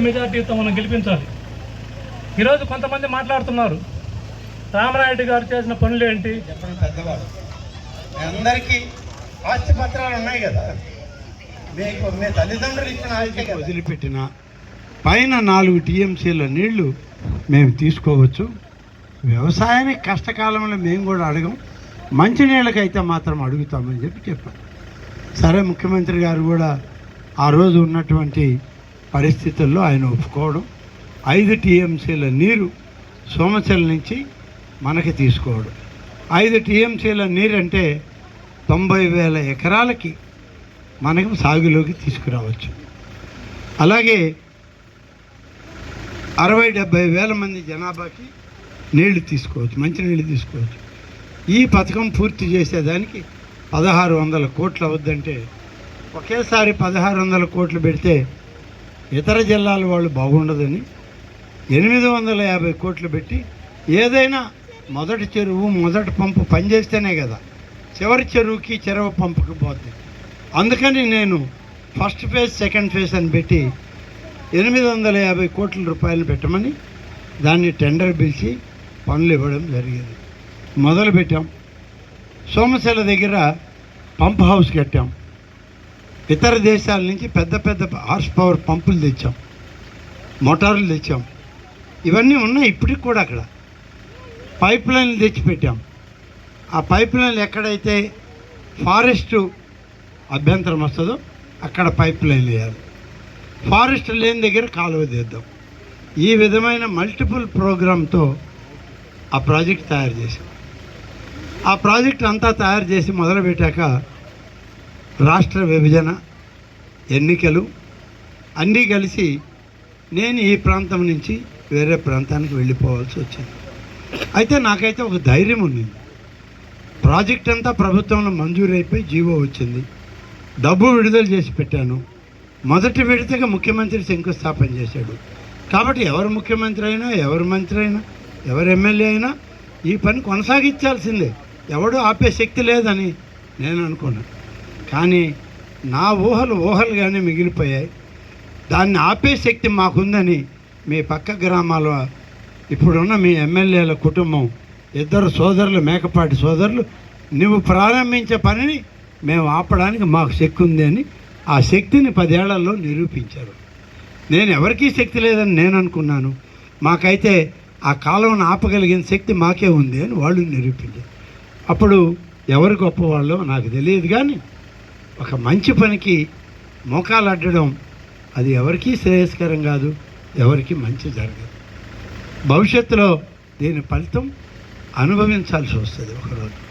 మెజార్టీతో మనం గెలిపించాలి. ఈరోజు కొంతమంది మాట్లాడుతున్నారు. రామనాయుడు గారు చేసిన పనులు ఏంటి? పెద్దవాడు. అందరికీ ఆస్తి పత్రాలు ఉన్నాయి కదా. మీకు మీ తల్లిదండ్రులు ఇచ్చిన ఆస్తి. వదిలిపెట్టిన పైన నాలుగు టీఎంసీల నీళ్ళు మేము తీసుకోవచ్చు. వ్యవసాయానికి కష్టకాలంలో మేము కూడా అడగం. మంచినీళ్ళకైతే మాత్రం అడుగుతామని చెప్పి చెప్పాం సరే ముఖ్యమంత్రి గారు కూడా ఆ రోజు ఉన్నటువంటి పరిస్థితుల్లో ఆయన ఒప్పుకోవడం ఐదు టీఎంసీల నీరు సోమచల నుంచి మనకి తీసుకోవడం. ఐదు టీఎంసీల నీరు అంటే తొంభై వేల ఎకరాలకి మనకు సాగులోకి తీసుకురావచ్చు. అలాగే అరవై డెబ్బై వేల మంది జనాభాకి నీళ్ళు తీసుకోవచ్చు మంచినీళ్ళు తీసుకోవచ్చు. ఈ పథకం పూర్తి చేసేదానికి పదహారు వందల కోట్లు అవద్దంటే ఒకేసారి పదహారు వందల కోట్లు పెడితే ఇతర జిల్లాల వాళ్ళు బాగుండదని ఎనిమిది వందల యాభై కోట్లు పెట్టి ఏదైనా మొదటి చెరువు మొదటి పంపు పనిచేస్తేనే కదా. చివరి చెరువుకి చెరువు పంపుకి పోద్ది. అందుకని నేను ఫస్ట్ ఫేజ్ సెకండ్ ఫేజ్ అని పెట్టి ఎనిమిది వందల యాభై కోట్ల రూపాయలు పెట్టమని దాన్ని టెండర్ పిలిచి పనులు ఇవ్వడం జరిగింది. మొదలు పెట్టాం. సోమశిల దగ్గర పంప్ హౌస్ కట్టాం. ఇతర దేశాల నుంచి పెద్ద పెద్ద హార్స్ పవర్ పంపులు తెచ్చాం. మోటార్లు తెచ్చాం. ఇవన్నీ ఉన్నాయి ఇప్పటికి కూడా అక్కడ. పైప్ లైన్లు తెచ్చిపెట్టాం. ఆ పైప్ లైన్లు ఎక్కడైతే ఫారెస్ట్ అభ్యంతరం వస్తుందో అక్కడ పైప్ లైన్ వేయాలి. ఫారెస్ట్ లేని దగ్గర కాలువ తీద్దాం. ఈ విధమైన మల్టిపుల్ ప్రోగ్రామ్తో ఆ ప్రాజెక్ట్ తయారు చేసాం ఆ ప్రాజెక్ట్ అంతా తయారు చేసి మొదలుపెట్టాక రాష్ట్ర విభజన ఎన్నికలు అన్నీ కలిసి నేను ఈ ప్రాంతం నుంచి వేరే ప్రాంతానికి వెళ్ళిపోవాల్సి వచ్చింది. అయితే నాకైతే ఒక ధైర్యం ఉంది. ప్రాజెక్ట్ అంతా ప్రభుత్వంలో మంజూరైపోయి జీవో వచ్చింది. డబ్బు విడుదల చేసి పెట్టాను. మొదటి విడతగా ముఖ్యమంత్రి శంకుస్థాపన చేశాడు. కాబట్టి ఎవరు ముఖ్యమంత్రి అయినా ఎవరు మంత్రి అయినా ఎవరు ఎమ్మెల్యే అయినా ఈ పని కొనసాగించాల్సిందే. ఎవడు ఆపే శక్తి లేదని నేను అనుకున్నాను. కానీ నా ఊహలు ఊహలుగానే మిగిలిపోయాయి. దాన్ని ఆపే శక్తి మాకుందని మీ పక్క గ్రామాల ఇప్పుడున్న మీ ఎమ్మెల్యేల కుటుంబం ఇద్దరు సోదరులు మేకపాటి సోదరులు నువ్వు ప్రారంభించే పనిని మేము ఆపడానికి మాకు శక్తి ఉంది అని ఆ శక్తిని పదేళ్ళలో నిరూపించారు. నేను ఎవరికీ శక్తి లేదని నేను అనుకున్నాను. మాకైతే ఆ కాలంను ఆపగలిగిన శక్తి మాకే ఉంది అని వాళ్ళు నిరూపించారు. అప్పుడు ఎవరు గొప్పవాళ్ళో నాకు తెలియదు కానీ ఒక మంచి పనికి మోకాలు అడ్డడం అది ఎవరికీ శ్రేయస్కరం కాదు ఎవరికి మంచి జరగదు. భవిష్యత్తులో దీని ఫలితం అనుభవించాల్సి వస్తుంది ఒకరోజు.